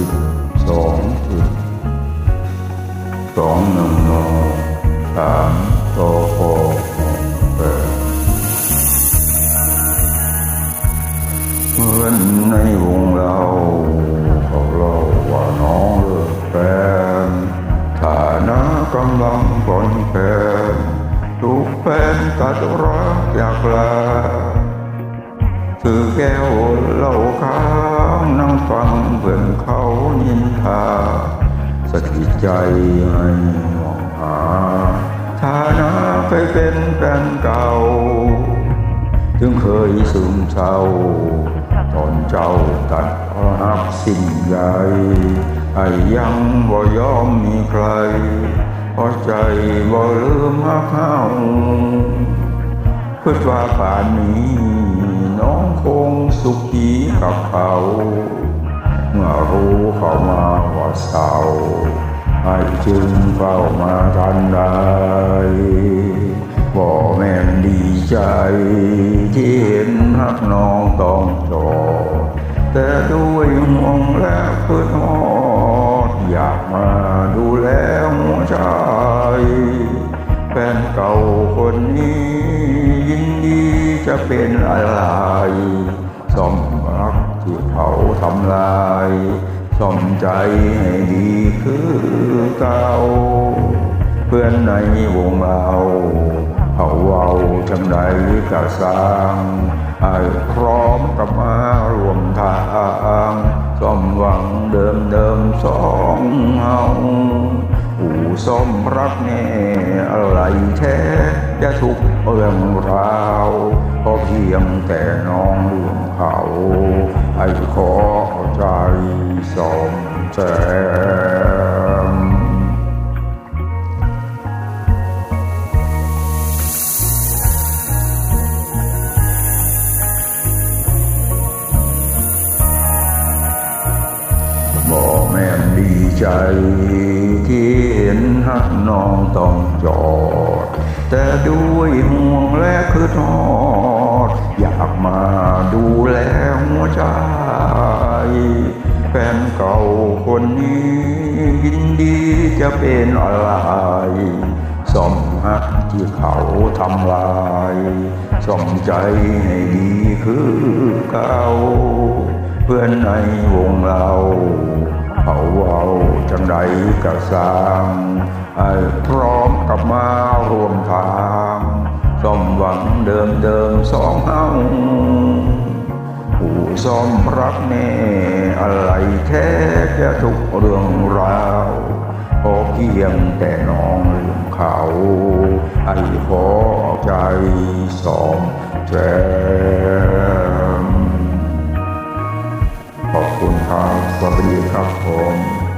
สิบสองจุดสองหนึ่งนอสามตอพอแปดเพื่อนในวงเราเขาเล่าว่าน้องเลิกแฟนฐานะกำลังปล่อยแฟนถูกแฟนตัดรักอยากลาถือแก้วเหล้าค้า นั่งฟังเพื่อเขานินทาสกิดใจให้มองหาฐานะเคยเป็นแฟนเก่าถึงเคยซึมเศร้า ตอนเจ้าตัดรักสิ่งใหญ่ไอ้ยังบ่ยอมมีใครเพราะใจบ่ลืมหักเฮาคิดว่าป่านนี้ น้องคงสุขีกับเขา เมื่อรู้เขามาว่าเศร้าให้จึงเฝ้ามาทันใดบ่แม่นดีใจที่เห็นหักน้องต้องจอดแต่ด้วยห่วงและพืดฮอดอยากมาดูแลหัวใจแฟนเก่าคนนี้ จะเป็นอะไรซ่อมรักที่เขาทำลายซ่อมใจให้ดีคือเก่าเพื่อนในวงเราเขาเวาจังใดกะสร้างให้พร้อมกับมารวมทางซ่อมหวังเดิมเดิมสองเฮาผู้สมรักแน่อะไรแท้จะทุกเรื่องรา วเพราะเพียงแต่น้องลืมเขาให้ขอใจสมแจมบอกแม่ดีใจ หักน้องต้องจอด แต่ด้วยห่วงและคือทอด อยากมาดูแลหัวใจแฟนเก่าคนนี้ ยินดีจะเป็นอะไรซ่อมหักที่เขาทำลายซ่อมใจให้ดีคือเก่าเพื่อนในวงเรา เขาเว้า จังใดกะสร้างไอ้พร้อมกับมารวมทางซ่อมหวังเดิมเดิมสองเฮาผู้ซ่อมรักแน่อะไรแท้จะทุกเรื่องราวพอเพียงแต่น้องลืมเขาไอ้ขอใจสอมแจมขอบคุณครับสวัสดีครับผม